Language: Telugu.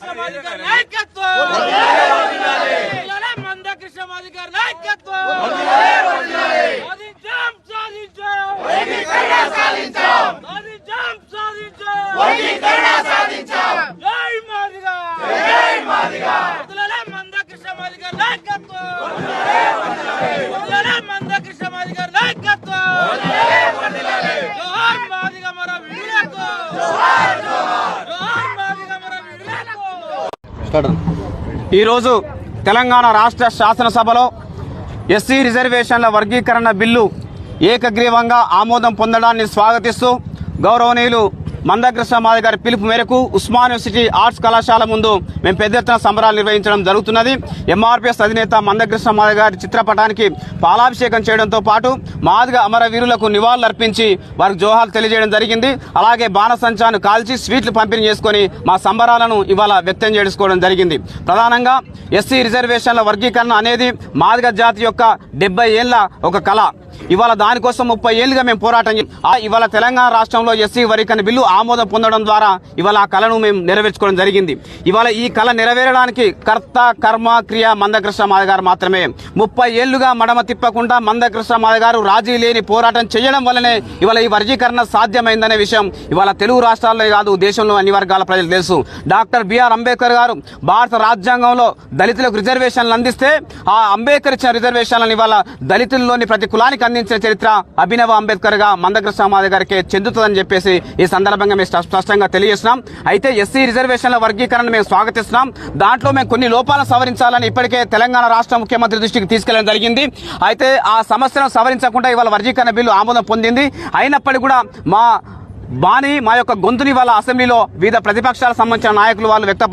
కృష్ణ మాది గారి నాయకత్వం! మంద కృష్ణ మాది గారి నాయకత్వం సాధించాం! సాధించాం! సాధించాం సాధించాం! సాధించాం సాధించాం! జై మాదిగా! జై మాదిగా! మంద కృష్ణ మాది గారి నాయకత్వం! మంద కృష్ణ మాది గారి నాయకత్వం ఈరోజు తెలంగాణ రాష్ట్ర శాసనసభలో ఎస్సీ రిజర్వేషన్ల వర్గీకరణ బిల్లు ఏకగ్రీవంగా ఆమోదం పొందడాన్ని స్వాగతిస్తూ గౌరవనీయులు మందకృష్ణ మాది గారి పిలుపు మేరకు ఉస్మాన్ యూనివర్సిటీ ఆర్ట్స్ కళాశాల ముందు మేము పెద్ద ఎత్తున సంబరాలు నిర్వహించడం జరుగుతున్నది. ఎంఆర్పిఎస్ అధినేత మందకృష్ణ మాది గారి చిత్రపటానికి పాలాభిషేకం చేయడంతో పాటు మాదిగ అమరవీరులకు నివాళులర్పించి వారికి జోహాలు తెలియజేయడం జరిగింది. అలాగే బాణసంచాను కాల్చి స్వీట్లు పంపిణీ చేసుకొని మా సంబరాలను ఇవాళ వ్యక్తం చేసుకోవడం జరిగింది. ప్రధానంగా ఎస్సీ రిజర్వేషన్ల వర్గీకరణ అనేది మాదిగ జాతి యొక్క డెబ్బై ఏళ్ళ ఒక కళ. ఇవాళ దానికోసం ముప్పై ఏళ్ళుగా మేము పోరాటం ఇవాళ తెలంగాణ రాష్ట్రంలో ఎస్సీ వర్గీకరణ బిల్లు ఆమోదం పొందడం ద్వారా ఇవాళ ఆ కళను మేము నెరవేర్చుకోవడం జరిగింది. ఇవాళ ఈ కళ నెరవేరడానికి కర్త కర్మ క్రియ మందకృష్ణ మాధ గారు మాత్రమే. ముప్పై ఏళ్ళుగా మడమ తిప్పకుండా మందకృష్ణ మాధ గారు రాజీ లేని పోరాటం చేయడం వల్లనే ఇవాళ ఈ వర్గీకరణ సాధ్యమైందనే విషయం ఇవాళ తెలుగు రాష్ట్రాల్లో కాదు దేశంలో అన్ని వర్గాల ప్రజలు తెలుసు. డాక్టర్ బిఆర్ అంబేద్కర్ గారు భారత రాజ్యాంగంలో దళితులకు రిజర్వేషన్లు అందిస్తే ఆ అంబేద్కర్ ఇచ్చిన రిజర్వేషన్లను ఇవాళ దళితుల్లోని ప్రతి కులానికి అందించిన చరిత్ర అభినవ అంబేద్కర్గా మందకృష్ణ మాది గారికి చెందుతుందని చెప్పేసి ఈ సందర్భంగా మేము స్ప- స్పష్టంగా తెలియజేస్తున్నాం. అయితే ఎస్సీ రిజర్వేషన్ల వర్గీకరణ మేము స్వాగతిస్తున్నాం. దాంట్లో మేము కొన్ని లోపాలను సవరించాలని ఇప్పటికే తెలంగాణ రాష్ట్ర ముఖ్యమంత్రి దృష్టికి తీసుకెళ్ళడం జరిగింది. అయితే ఆ సమస్యను సవరించకుండా ఇవాళ వర్గీకరణ బిల్లు ఆమోదం పొందింది. అయినప్పటికీ కూడా మా బాని మా యొక్క గొంతుని వాళ్ళ అసెంబ్లీలో వివిధ ప్రతిపక్షాలకు సంబంధించిన నాయకులు వాళ్ళు వ్యక్తప